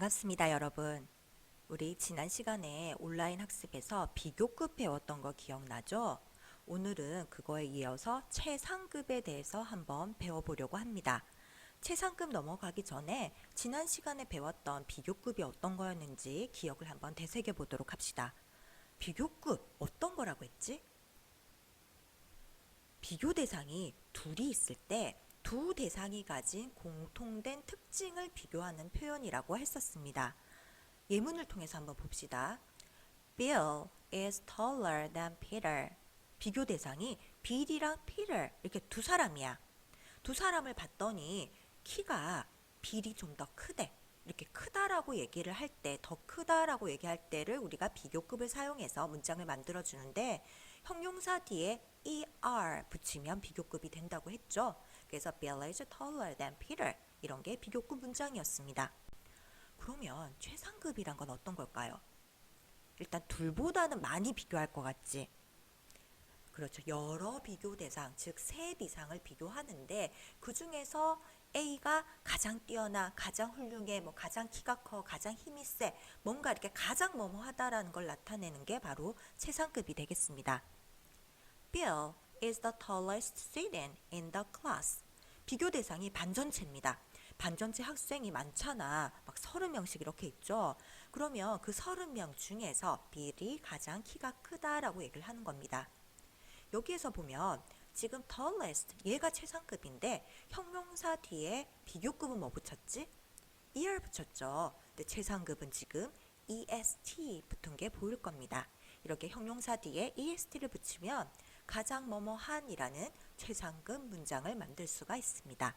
반갑습니다, 여러분. 우리 지난 시간에 온라인 학습에서 비교급 배웠던 거 기억나죠? 오늘은 그거에 이어서 최상급에 대해서 한번 배워보려고 합니다. 최상급 넘어가기 전에 지난 시간에 배웠던 비교급이 어떤 거였는지 기억을 한번 되새겨 보도록 합시다. 비교급 어떤 거라고 했지? 비교 대상이 둘이 있을 때 두 대상이 가진 공통된 특징을 비교하는 표현이라고 했었습니다. 예문을 통해서 한번 봅시다. Bill is taller than Peter. 비교 대상이 빌이랑 Peter 이렇게 두 사람이야. 두 사람을 봤더니 키가 빌이 좀 더 크대. 이렇게 크다라고 얘기를 할 때, 더 크다라고 얘기할 때를 우리가 비교급을 사용해서 문장을 만들어 주는데 형용사 뒤에 er 붙이면 비교급이 된다고 했죠. 그래서 Bill is taller than Peter 이런 게 비교급 문장이었습니다. 그러면 최상급이란 건 어떤 걸까요? 일단 둘보다는 많이 비교할 것 같지. 그렇죠. 여러 비교 대상, 즉셋 이상을 비교하는데 그 중에서 A가 가장 뛰어나, 가장 훌륭해, 뭐 가장 키가 커, 가장 힘이 세, 뭔가 이렇게 가장 뭐뭐하다라는 걸 나타내는 게 바로 최상급이 되겠습니다. Bill is the tallest student in the class. 비교 대상이 반전체입니다. 반전체 학생이 많잖아. 막 서른 명씩 이렇게 있죠. 그러면 그 서른 명 중에서 빌이 가장 키가 크다라고 얘기를 하는 겁니다. 여기에서 보면 지금 tallest 얘가 최상급인데 형용사 뒤에 비교급은 뭐 붙였지? er 붙였죠. 근데 최상급은 지금 est 붙은 게 보일 겁니다. 이렇게 형용사 뒤에 est를 붙이면 가장 뭐뭐한이라는 최상급 문장을 만들 수가 있습니다.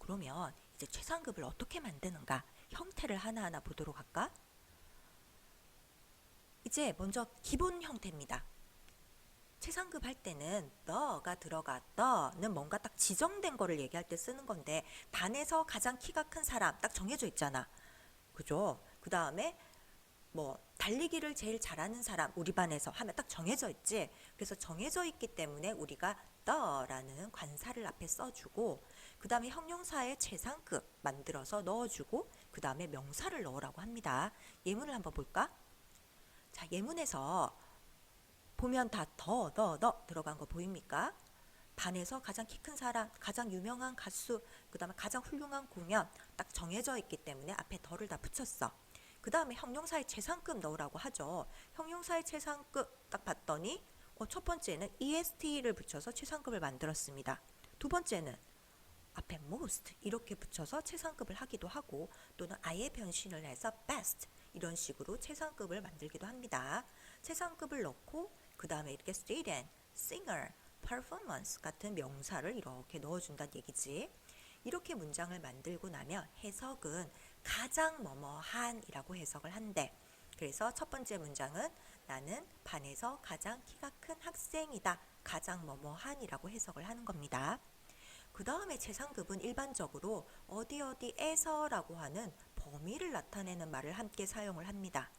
그러면 이제 최상급을 어떻게 만드는가 형태를 하나하나 보도록 할까? 이제 먼저 기본 형태입니다. 최상급 할 때는 너가 들어가 너는 뭔가 딱 지정된 거를 얘기할 때 쓰는 건데 반에서 가장 키가 큰 사람 딱 정해져 있잖아. 그죠? 그 다음에 뭐 달리기를 제일 잘하는 사람 우리 반에서 하면 딱 정해져 있지. 그래서 정해져 있기 때문에 우리가 너라는 관사를 앞에 써주고 그 다음에 형용사의 최상급 만들어서 넣어주고 그 다음에 명사를 넣으라고 합니다. 예문을 한번 볼까? 자 예문에서 보면 다 더, 더, 더 들어간 거 보입니까? 반에서 가장 키 큰 사람, 가장 유명한 가수, 그 다음에 가장 훌륭한 공연 딱 정해져 있기 때문에 앞에 더를 다 붙였어. 그 다음에 형용사의 최상급 넣으라고 하죠. 형용사의 최상급 딱 봤더니 어, 첫 번째는 est를 붙여서 최상급을 만들었습니다. 두 번째는 앞에 most 이렇게 붙여서 최상급을 하기도 하고 또는 아예 변신을 해서 best 이런 식으로 최상급을 만들기도 합니다. 최상급을 넣고 그 다음에 이렇게 student, singer, performance 같은 명사를 이렇게 넣어준다는 얘기지. 이렇게 문장을 만들고 나면 해석은 가장 뭐뭐한이라고 해석을 한대. 그래서 첫 번째 문장은 나는 반에서 가장 키가 큰 학생이다. 가장 뭐뭐한이라고 해석을 하는 겁니다. 그 다음에 최상급은 일반적으로 어디 어디에서라고 하는 범위를 나타내는 말을 함께 사용을 합니다.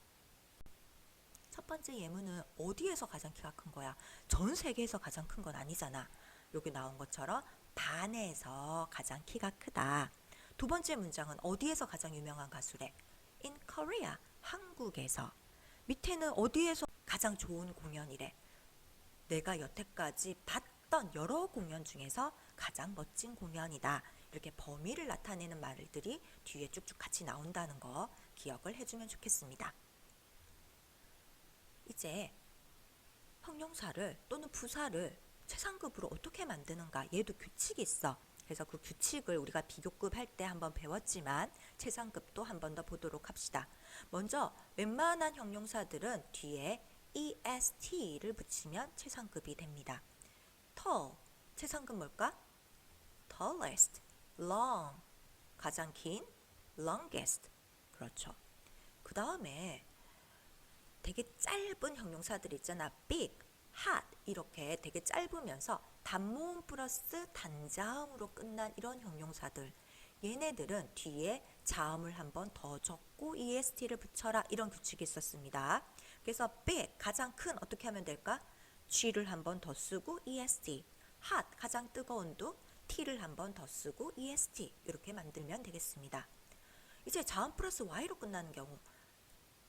첫 번째 예문은 어디에서 가장 키가 큰 거야? 전 세계에서 가장 큰 건 아니잖아. 여기 나온 것처럼 반에서 가장 키가 크다. 두 번째 문장은 어디에서 가장 유명한 가수래? In Korea, 한국에서. 밑에는 어디에서 가장 좋은 공연이래? 내가 여태까지 봤던 여러 공연 중에서 가장 멋진 공연이다. 이렇게 범위를 나타내는 말들이 뒤에 쭉쭉 같이 나온다는 거 기억을 해주면 좋겠습니다. 이제 형용사를 또는 부사를 최상급으로 어떻게 만드는가 얘도 규칙이 있어. 그래서 그 규칙을 우리가 비교급 할 때 한번 배웠지만 최상급도 한 번 더 보도록 합시다. 먼저 웬만한 형용사들은 뒤에 est를 붙이면 최상급이 됩니다. tall 최상급 뭘까? tallest, long 가장 긴 longest 그렇죠. 그 다음에 되게 짧은 형용사들 있잖아. big, hot 이렇게 되게 짧으면서 단모음 플러스 단자음으로 끝난 이런 형용사들 얘네들은 뒤에 자음을 한 번 더 적고 est를 붙여라 이런 규칙이 있었습니다. 그래서 big 가장 큰 어떻게 하면 될까? g를 한 번 더 쓰고 est hot 가장 뜨거운 도 t를 한 번 더 쓰고 est 이렇게 만들면 되겠습니다. 이제 자음 플러스 y로 끝나는 경우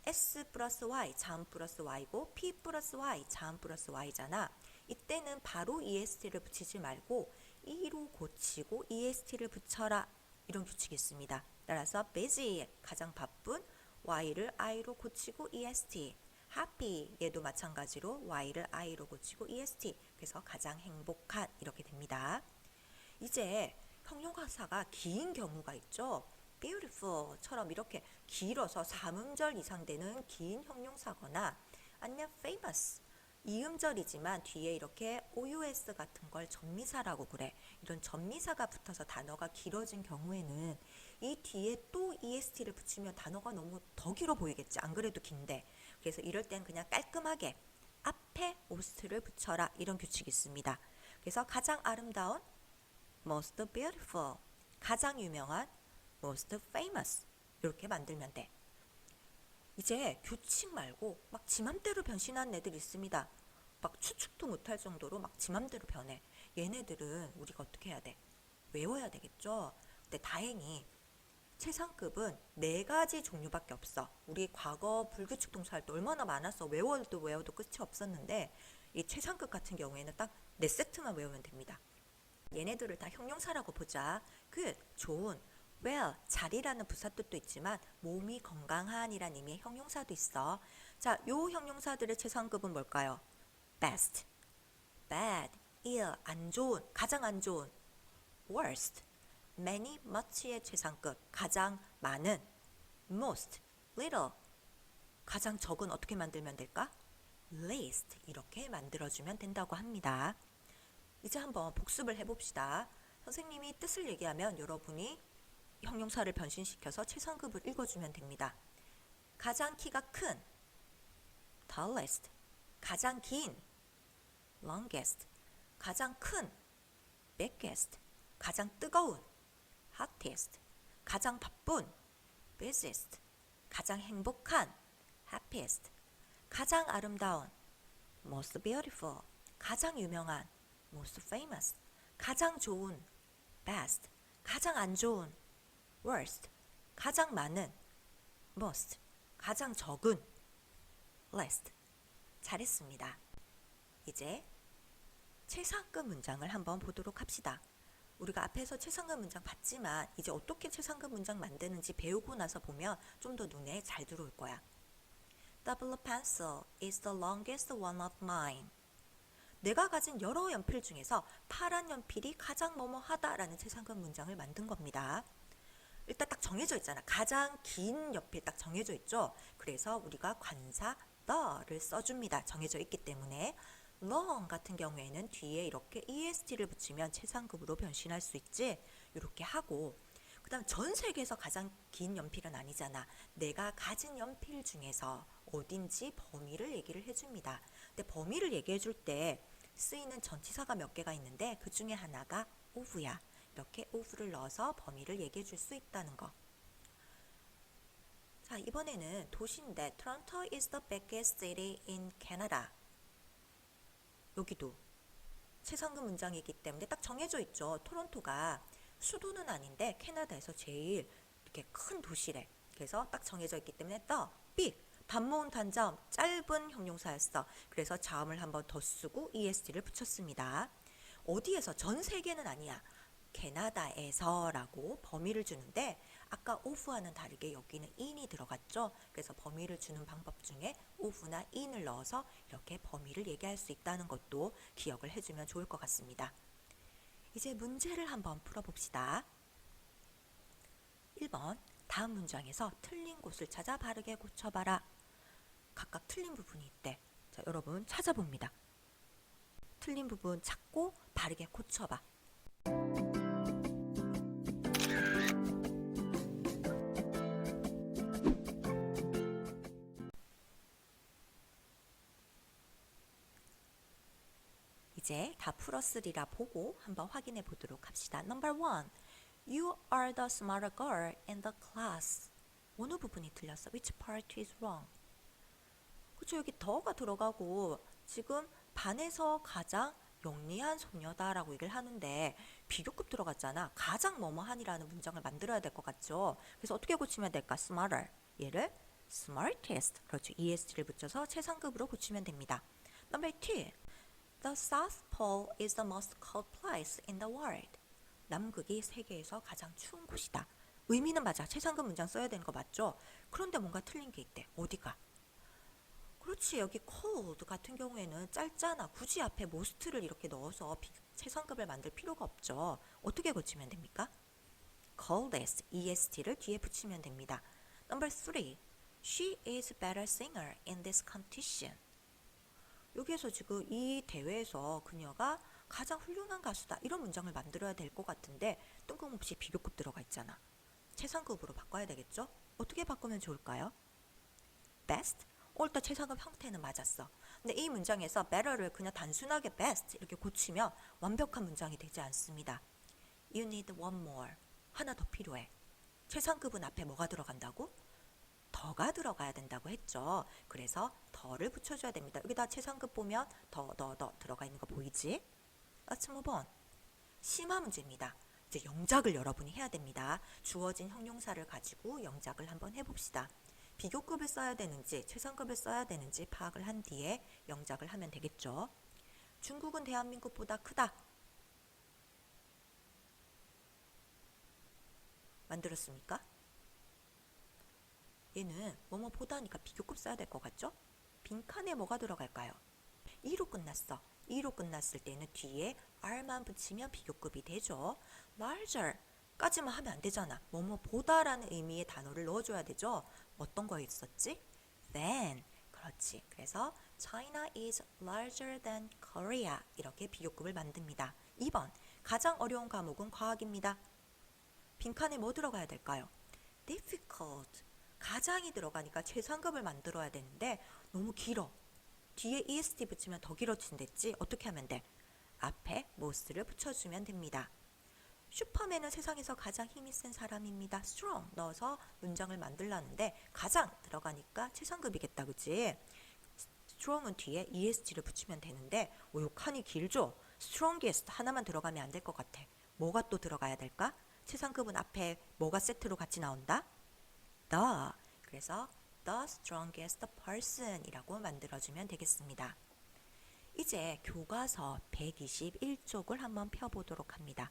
s 플러스 y 자음 플러스 y고 p 플러스 y 자음 플러스 y잖아. 이때는 바로 est를 붙이지 말고 e로 고치고 est를 붙여라 이런 규칙이 있습니다. 따라서 busy 가장 바쁜 y를 i로 고치고 est happy 얘도 마찬가지로 y를 i로 고치고 est 그래서 가장 행복한 이렇게 됩니다. 이제 형용사가 긴 경우가 있죠. beautiful처럼 이렇게 길어서 3음절 이상 되는 긴 형용사거나 아니면 famous 이음절이지만 뒤에 이렇게 OUS 같은 걸 전미사라고 그래. 이런 전미사가 붙어서 단어가 길어진 경우에는 이 뒤에 또 EST를 붙이면 단어가 너무 더 길어 보이겠지. 안 그래도 긴데. 그래서 이럴 땐 그냥 깔끔하게 앞에 OST를 붙여라. 이런 규칙이 있습니다. 그래서 가장 아름다운 most beautiful, 가장 유명한 most famous 이렇게 만들면 돼. 이제 규칙 말고 막 지맘대로 변신한 애들 있습니다. 막 추측도 못할 정도로 막 지맘대로 변해. 얘네들은 우리가 어떻게 해야 돼? 외워야 되겠죠? 근데 다행히 최상급은 네 가지 종류밖에 없어. 우리 과거 불규칙 동사 할 때 얼마나 많았어. 외워도 외워도 끝이 없었는데 이 최상급 같은 경우에는 딱 네 세트만 외우면 됩니다. 얘네들을 다 형용사라고 보자. good, 좋은, well, 잘이라는 부사 뜻도 있지만 몸이 건강한이란 의미의 형용사도 있어. 자, 요 형용사들의 최상급은 뭘까요? best, bad, ill, 안 좋은, 가장 안 좋은, worst, many, much의 최상급, 가장 많은, most, little, 가장 적은 어떻게 만들면 될까? least. 이렇게 만들어주면 된다고 합니다. 이제 한번 복습을 해봅시다. 선생님이 뜻을 얘기하면 여러분이 형용사를 변신시켜서 최상급을 읽어주면 됩니다. 가장 키가 큰 tallest, 가장 긴 longest, 가장 큰 biggest, 가장 뜨거운 hottest, 가장 바쁜 busiest, 가장 행복한 happiest, 가장 아름다운 most beautiful, 가장 유명한 most famous, 가장 좋은 best, 가장 안 좋은 worst, 가장 많은 most, 가장 적은 least. 잘했습니다. 이제 최상급 문장을 한번 보도록 합시다. 우리가 앞에서 최상급 문장 봤지만 이제 어떻게 최상급 문장 만드는지 배우고 나서 보면 좀 더 눈에 잘 들어올 거야. The blue pencil is the longest one of mine. 내가 가진 여러 연필 중에서 파란 연필이 가장 뭐뭐하다라는 최상급 문장을 만든 겁니다. 일단 딱 정해져 있잖아. 가장 긴 연필 딱 정해져 있죠. 그래서 우리가 관사 the를 써줍니다. 정해져 있기 때문에 long 같은 경우에는 뒤에 이렇게 est를 붙이면 최상급으로 변신할 수 있지. 이렇게 하고 그다음 전 세계에서 가장 긴 연필은 아니잖아. 내가 가진 연필 중에서 어딘지 범위를 얘기를 해줍니다. 근데 범위를 얘기해 줄 때 쓰이는 전치사가 몇 개가 있는데 그 중에 하나가 of야. 이렇게 of를 넣어서 범위를 얘기해 줄 수 있다는 거. 자, 이번에는 도시인데 Toronto is the biggest city in Canada. 여기도 최상급 문장이기 때문에 딱 정해져 있죠. 토론토가 수도는 아닌데 캐나다에서 제일 이렇게 큰 도시래. 그래서 딱 정해져 있기 때문에 the big 단모음 단자음 짧은 형용사였어. 그래서 자음을 한번 더 쓰고 est를 붙였습니다. 어디에서 전 세계는 아니야. 캐나다에서라고 범위를 주는데 아까 of와는 다르게 여기는 in이 들어갔죠. 그래서 범위를 주는 방법 중에 of나 in을 넣어서 이렇게 범위를 얘기할 수 있다는 것도 기억을 해주면 좋을 것 같습니다. 이제 문제를 한번 풀어봅시다. 1번 다음 문장에서 틀린 곳을 찾아 바르게 고쳐봐라. 각각 틀린 부분이 있대. 자, 여러분 찾아봅니다. 틀린 부분 찾고 바르게 고쳐봐. 이제 다 풀었으리라 보고 한번 확인해 보도록 합시다. Number one, you are the smarter girl in the class. 어느 부분이 틀렸어? Which part is wrong? 그쵸 여기 더가 들어가고 지금 반에서 가장 영리한 소녀다라고 얘기를 하는데 비교급 들어갔잖아. 가장 뭐뭐한이라는 문장을 만들어야 될 것 같죠. 그래서 어떻게 고치면 될까? smarter. 얘를 smartest. 그렇죠. est를 붙여서 최상급으로 고치면 됩니다. Number two. The South Pole is the most cold place in the world. 남극이 세계에서 가장 추운 곳이다. 의미는 맞아. 최상급 문장 써야 되는 거 맞죠? 그런데 뭔가 틀린 게 있대. 어디가? 그렇지. 여기 cold 같은 경우에는 짧잖아. 굳이 앞에 most를 이렇게 넣어서 비- 최상급을 만들 필요가 없죠. 어떻게 고치면 됩니까? coldest, est를 뒤에 붙이면 됩니다. Number three. She is better singer in this competition. 여기에서 지금 이 대회에서 그녀가 가장 훌륭한 가수다 이런 문장을 만들어야 될 것 같은데 뜬금없이 비교급 들어가 있잖아. 최상급으로 바꿔야 되겠죠? 어떻게 바꾸면 좋을까요? best? 일단 최상급 형태는 맞았어. 근데 이 문장에서 better를 그냥 단순하게 best 이렇게 고치면 완벽한 문장이 되지 않습니다. You need one more. 하나 더 필요해. 최상급은 앞에 뭐가 들어간다고? 더가 들어가야 된다고 했죠. 그래서 더를 붙여줘야 됩니다. 여기다 최상급 보면 더, 더, 더 들어가 있는 거 보이지? Let's. 심화 문제입니다. 이제 영작을 여러분이 해야 됩니다. 주어진 형용사를 가지고 영작을 한번 해봅시다. 비교급을 써야 되는지 최상급을 써야 되는지 파악을 한 뒤에 영작을 하면 되겠죠. 중국은 대한민국보다 크다. 만들었습니까? 얘는 뭐뭐 보다니까 비교급 써야 될 것 같죠? 빈칸에 뭐가 들어갈까요? 2로 끝났어. 2로 끝났을 때는 뒤에 r만 붙이면 비교급이 되죠. larger 까지만 하면 안 되잖아. 뭐뭐 보다라는 의미의 단어를 넣어줘야 되죠. 어떤 거에 있었지? than. 그렇지. 그래서 China is larger than Korea 이렇게 비교급을 만듭니다. 2번 가장 어려운 과목은 과학입니다. 빈칸에 뭐 들어가야 될까요? difficult. 가장이 들어가니까 최상급을 만들어야 되는데 너무 길어. 뒤에 est 붙이면 더 길어진댔지. 어떻게 하면 돼? 앞에 most를 붙여주면 됩니다. 슈퍼맨은 세상에서 가장 힘이 센 사람입니다. strong 넣어서 문장을 만들라는데 가장 들어가니까 최상급이겠다. 그치? strong은 뒤에 est를 붙이면 되는데 오, 요 칸이 길죠? strongest 하나만 들어가면 안 될 것 같아. 뭐가 또 들어가야 될까? 최상급은 앞에 뭐가 세트로 같이 나온다? The. 그래서 the strongest person이라고 만들어주면 되겠습니다. 이제 교과서 121쪽을 한번 펴보도록 합니다.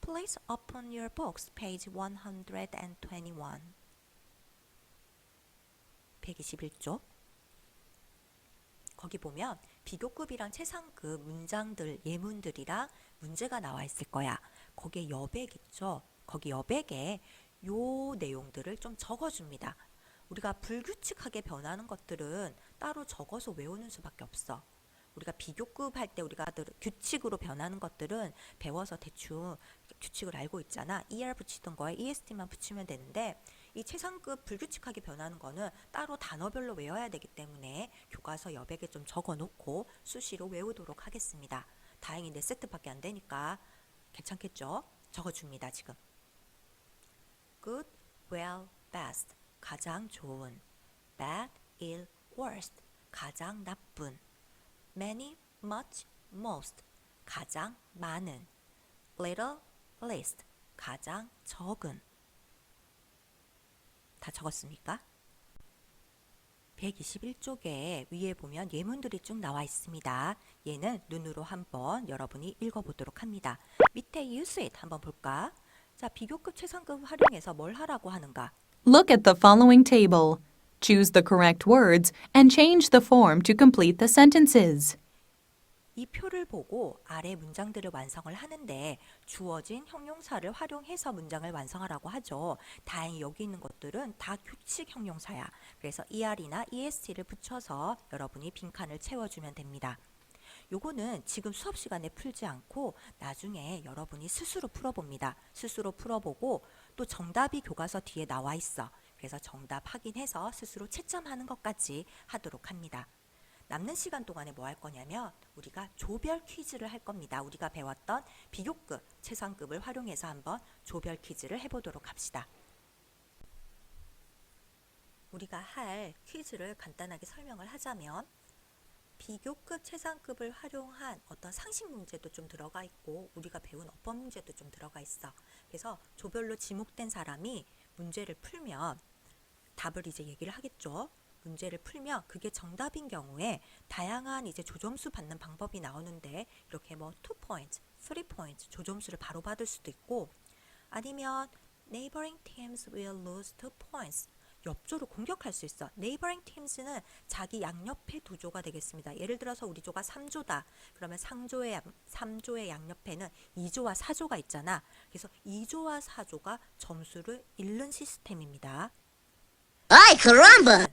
Please open your books, page 121. 121쪽. 거기 보면 비교급이랑 최상급 문장들, 예문들이랑 문제가 나와 있을 거야. 거기에 여백 있죠? 거기 여백에 요 내용들을 좀 적어줍니다. 우리가 불규칙하게 변하는 것들은 따로 적어서 외우는 수밖에 없어. 우리가 비교급 할 때 우리가 늘 규칙으로 변하는 것들은 배워서 대충 규칙을 알고 있잖아. er 붙이던 거에 est만 붙이면 되는데 이 최상급 불규칙하게 변하는 거는 따로 단어별로 외워야 되기 때문에 교과서 여백에 좀 적어 놓고 수시로 외우도록 하겠습니다. 다행히 네 세트밖에 안 되니까 괜찮겠죠? 적어 줍니다, 지금. Good, well, best 가장 좋은 bad, ill, worst 가장 나쁜 many, much, most 가장 많은 little, least 가장 적은 다 적었습니까? 121쪽에 위에 보면 예문들이 쭉 나와 있습니다. 얘는 눈으로 한번 여러분이 읽어보도록 합니다. 밑에 use it 한번 볼까? 자, 비교급 최상급 활용해서 뭘 하라고 하는가? Look at the following table. Choose the correct words and change the form to complete the sentences. 이 표를 보고 아래 문장들을 완성을 하는데 주어진 형용사를 활용해서 문장을 완성하라고 하죠. 다행히 여기 있는 것들은 다 규칙 형용사야. 그래서 er이나 est를 붙여서 여러분이 빈칸을 채워주면 됩니다. 요거는 지금 수업 시간에 풀지 않고 나중에 여러분이 스스로 풀어봅니다. 스스로 풀어보고 또 정답이 교과서 뒤에 나와 있어. 그래서 정답 확인해서 스스로 채점하는 것까지 하도록 합니다. 남는 시간 동안에 뭐 할 거냐면 우리가 조별 퀴즈를 할 겁니다. 우리가 배웠던 비교급, 최상급을 활용해서 한번 조별 퀴즈를 해보도록 합시다. 우리가 할 퀴즈를 간단하게 설명을 하자면 비교급 최상급을 활용한 어떤 상식 문제도 좀 들어가 있고 우리가 배운 어법 문제도 좀 들어가 있어. 그래서 조별로 지목된 사람이 문제를 풀면 답을 이제 얘기를 하겠죠. 문제를 풀면 그게 정답인 경우에 다양한 이제 조점수 받는 방법이 나오는데 이렇게 뭐2 points, 3 points 조점수를 바로 받을 수도 있고 아니면 neighboring teams will lose 2 points 옆조를 공격할 수 있어. neighboring teams는 자기 양옆의 두 조가 되겠습니다. 예를 들어서 우리 조가 3조다. 그러면 상조의 양- 3조의 양옆에는 2조와 4조가 있잖아. 그래서 2조와 4조가 점수를 잃는 시스템입니다. Ay, caramba!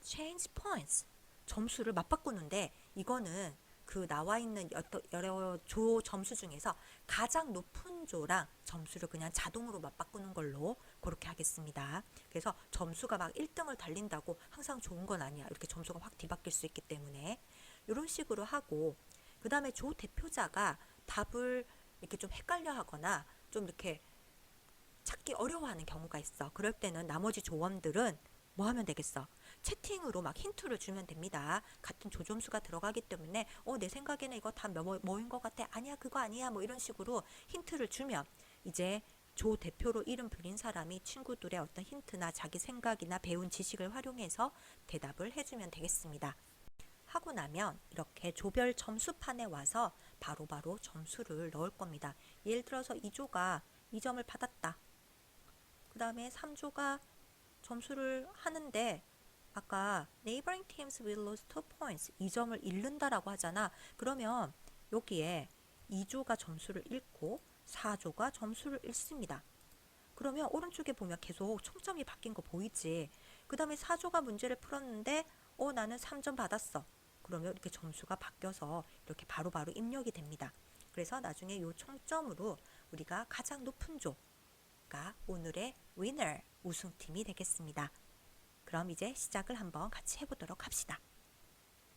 change points 점수를 맞바꾸는데 이거는 그 나와 있는 여러 조 점수 중에서 가장 높은 조랑 점수를 그냥 자동으로 맞바꾸는 걸로 그렇게 하겠습니다. 그래서 점수가 막 1등을 달린다고 항상 좋은 건 아니야. 이렇게 점수가 확 뒤바뀔 수 있기 때문에 이런 식으로 하고 그 다음에 조 대표자가 답을 이렇게 좀 헷갈려 하거나 좀 이렇게 찾기 어려워하는 경우가 있어. 그럴 때는 나머지 조원들은 뭐 하면 되겠어? 채팅으로 막 힌트를 주면 됩니다. 같은 조점수가 들어가기 때문에 어 내 생각에는 이거 다 뭐, 뭐인 것 같아. 아니야 그거 아니야 뭐 이런 식으로 힌트를 주면 이제 조 대표로 이름 불린 사람이 친구들의 어떤 힌트나 자기 생각이나 배운 지식을 활용해서 대답을 해주면 되겠습니다. 하고 나면 이렇게 조별 점수판에 와서 바로바로 점수를 넣을 겁니다. 예를 들어서 2조가 2점을 받았다. 그 다음에 3조가 점수를 하는데 아까 neighboring teams will lose 2 points 2점을 잃는다라고 하잖아. 그러면 여기에 2조가 점수를 잃고 4조가 점수를 잃습니다. 그러면 오른쪽에 보면 계속 총점이 바뀐 거 보이지? 그 다음에 4조가 문제를 풀었는데 어 나는 3점 받았어. 그러면 이렇게 점수가 바뀌어서 이렇게 바로바로 입력이 됩니다. 그래서 나중에 이 총점으로 우리가 가장 높은 조가 오늘의 winner 우승팀이 되겠습니다. 그럼 이제 시작을 한번 같이 해보도록 합시다.